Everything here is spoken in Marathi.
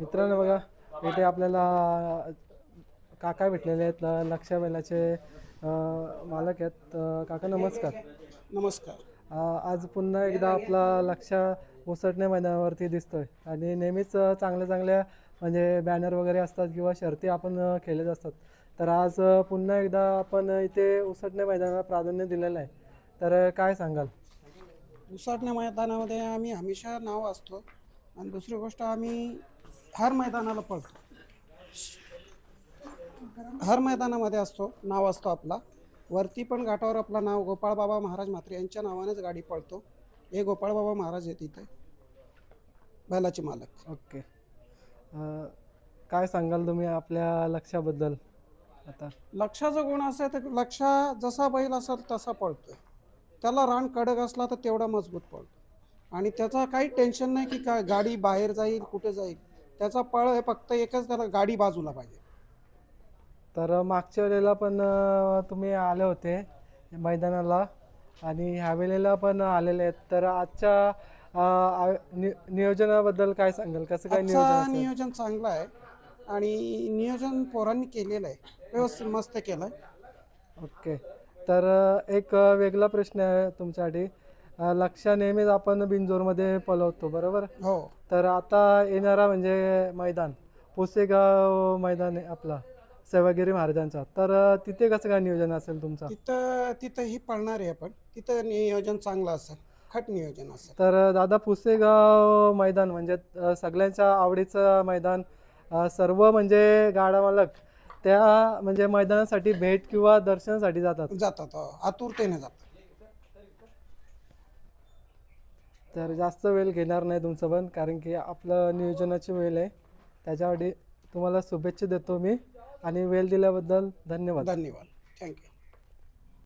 मित्रांनो बघा इथे आपल्याला काका भेटलेले आहेत अ, लक्ष्या बैलाचे मालक आहेत. काका नमस्कार. नमस्कार. आज पुन्हा एकदा आपला लक्ष उसटणे मैदानावरती दिसतोय. आणि नेहमीच चांगल्या चांगल्या म्हणजे बॅनर वगैरे असतात किंवा शर्ती आपण खेळत असतात. तर आज पुन्हा एकदा आपण इथे उसटणे मैदानाला प्राधान्य दिलेलं आहे. तर काय सांगाल? उसाटण्या मैदानामध्ये आम्ही हमेशा नाव असतो. आणि दुसरी गोष्ट आम्ही हर मैदानाला पळतो. हर मैदानामध्ये असतो नाव असतो आपला. वरती पण घाटावर आपलं नाव गोपाळबाबा महाराज म्हात्रे यांच्या नावानेच गाडी पळतो. हे गोपाळबाबा महाराज आहेत इथे बैलाचे मालक. ओके. अ, काय सांगाल तुम्ही आपल्या लक्षाबद्दल आता. लक्षाचा गुण असा आहे तर लक्षा जसा बैल असेल तसा पळतोय. त्याला रान कडक असला तर तेवढा मजबूत पळतो. आणि त्याचा काही टेन्शन नाही की का गाडी बाहेर जाईल कुठे जाईल. त्याचा पळ आहे फक्त एकच त्याला गाडी बाजूला पाहिजे. तर मागच्या वेळेला पण अ, तुम्ही आले होते मैदानाला आणि ह्या वेळेला पण आलेले आहेत. तर आजच्या अ, नि- नियोजनाबद्दल काय सांगाल? कसं काय नियोजन आजचा असेल? नियोजन चांगलं आहे. आणि नियोजन पोरांनी केलेलं आहे. व्यवस्थित मस्त केलं आहे ओके. तर अ, एक अ, वेगळा प्रश्न आहे तुमच्यासाठी. लक्ष नेहमीच आपण बिंजोरमध्ये पलवतो बरोबर? हो. तर आता येणारा म्हणजे मैदान पुसेगाव मैदान आहे आपला सेवागिरी महाराजांचा. तर तिथे कसं काय नियोजन असेल तुमचं? तिथं तिथंही पळणार आहे आपण. तिथं नियोजन चांगलं असेल खट नियोजन असेल. तर दादा पुसेगाव मैदान म्हणजे अ, सगळ्यांच्या आवडीचं मैदान अ, सर्व म्हणजे गाडा मालक त्या म्हणजे मैदानासाठी भेट किंवा दर्शनासाठी जातात? जातात हो, आतुरतेने जातात. तर जास्त वेळ घेणार नाही तुमचं पण कारण की आपलं नियोजनाची वेळ आहे. त्याच्यासाठी तुम्हाला शुभेच्छा देतो मी. आणि वेळ दिल्याबद्दल धन्यवाद. धन्यवाद. थँक्यू